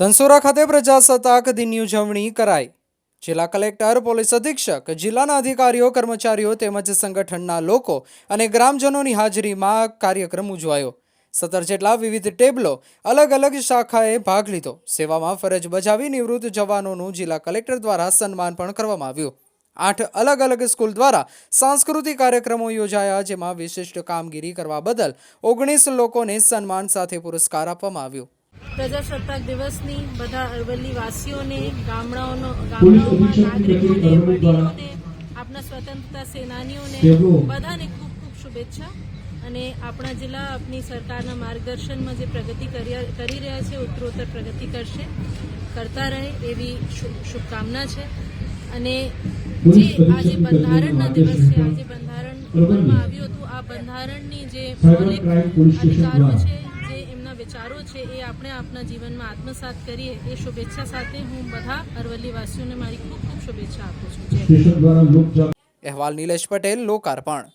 ધનસુરા ખાતે પ્રજાસત્તાક દિનની ઉજવણી કરાઈ. જિલ્લા કલેક્ટર, પોલીસ અધિક્ષક, જિલ્લાના અધિકારીઓ, કર્મચારીઓ તેમજ સંગઠનના લોકો અને ગ્રામજનોની હાજરીમાં કાર્યક્રમ ઉજવાયો. સત્તર જેટલા વિવિધ ટેબલો અલગ અલગ શાખાએ ભાગ લીધો. સેવામાં ફરજ બજાવી નિવૃત્ત જવાનોનું જિલ્લા કલેક્ટર દ્વારા સન્માન પણ કરવામાં આવ્યું. આઠ અલગ અલગ સ્કૂલ દ્વારા સાંસ્કૃતિક કાર્યક્રમો યોજાયા, જેમાં વિશિષ્ટ કામગીરી કરવા બદલ ઓગણીસ લોકોને સન્માન સાથે પુરસ્કાર આપવામાં આવ્યો. પ્રજાસત્તાક દિવસની બધા અરવલ્લી વાસીઓને ગામડાઓનો ગામડાઓમાં નાગરિકોને વડીલોને આપણા સ્વતંત્રતા સેનાનીઓને બધાને ખૂબ ખૂબ શુભેચ્છા. અને આપણા જિલ્લા આપની સરકારના માર્ગદર્શનમાં જે પ્રગતિ કરી રહ્યા છે ઉત્તરોત્તર પ્રગતિ કરશે કરતા રહે એવી શુભકામના છે. અને જે આજે બંધારણના દિવસ છે આજે બંધારણ અમલમાં આવ્યું હતું આ બંધારણની જે મૌલિક અધિકારો છે આપણે આપણા જીવનમાં આત્મસાત કરીએ એ શુભેચ્છા સાથે હું બધા અરવલ્લી વાસીઓને મારી ખૂબ ખૂબ શુભેચ્છા આપું છું. અહેવાલ નિલેશ પટેલ લોકાર્પણ.